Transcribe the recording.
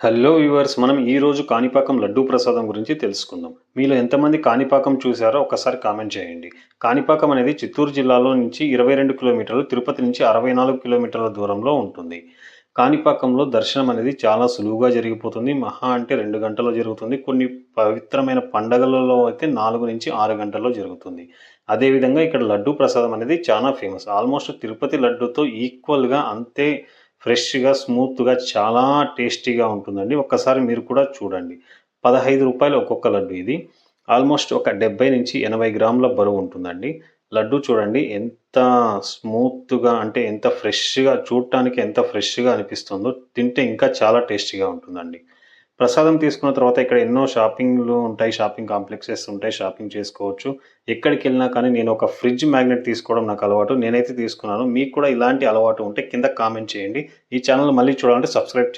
Hello viewers మనం ఈరోజు కాణిపాకం లడ్డూ ప్రసాదం గురించి తెలుసుకుందాం. మీలో ఎంతమంది కాణిపాకం చూశారో ఒకసారి కామెంట్ చేయండి. కాణిపాకం అనేది చిత్తూరు జిల్లాలో నుంచి ఇరవై రెండు కిలోమీటర్లు తిరుపతి నుంచి అరవై నాలుగు కిలోమీటర్ల దూరంలో ఉంటుంది. కాణిపాకంలో దర్శనం అనేది చాలా సులువుగా జరిగిపోతుంది. మహా అంటే రెండు గంటల్లో జరుగుతుంది. కొన్ని పవిత్రమైన పండగలలో అయితే నాలుగు నుంచి ఆరు గంటల్లో జరుగుతుంది. అదేవిధంగా ఇక్కడ లడ్డూ ప్రసాదం అనేది చాలా ఫేమస్. ఆల్మోస్ట్ తిరుపతి లడ్డూతో ఈక్వల్గా అంతే ఫ్రెష్గా స్మూత్గా చాలా టేస్టీగా ఉంటుందండి. ఒక్కసారి మీరు కూడా చూడండి. పదహైదు రూపాయలు ఒక్కొక్క లడ్డు ఇది. ఆల్మోస్ట్ ఒక డెబ్బై నుంచి ఎనభై గ్రాముల బరువు ఉంటుందండి. లడ్డు చూడండి ఎంత స్మూత్గా అంటే ఎంత ఫ్రెష్గా చూడటానికి ఎంత ఫ్రెష్గా అనిపిస్తుందో తింటే ఇంకా చాలా టేస్టీగా ఉంటుందండి. ప్రసాదం తీసుకున్న తర్వాత ఇక్కడ ఎన్నో షాపింగ్లు ఉంటాయి షాపింగ్ కాంప్లెక్సెస్ ఉంటాయి షాపింగ్ చేసుకోవచ్చు. ఎక్కడికి వెళ్ళినా కానీ నేను ఒక ఫ్రిడ్జ్ మ్యాగ్నెట్ తీసుకోవడం నాకు అలవాటు. నేనైతే తీసుకున్నాను. మీకు కూడా ఇలాంటి అలవాటు ఉంటే కింద కామెంట్ చేయండి. ఈ ఛానల్ మళ్ళీ చూడాలంటే సబ్స్క్రైబ్ చేయండి.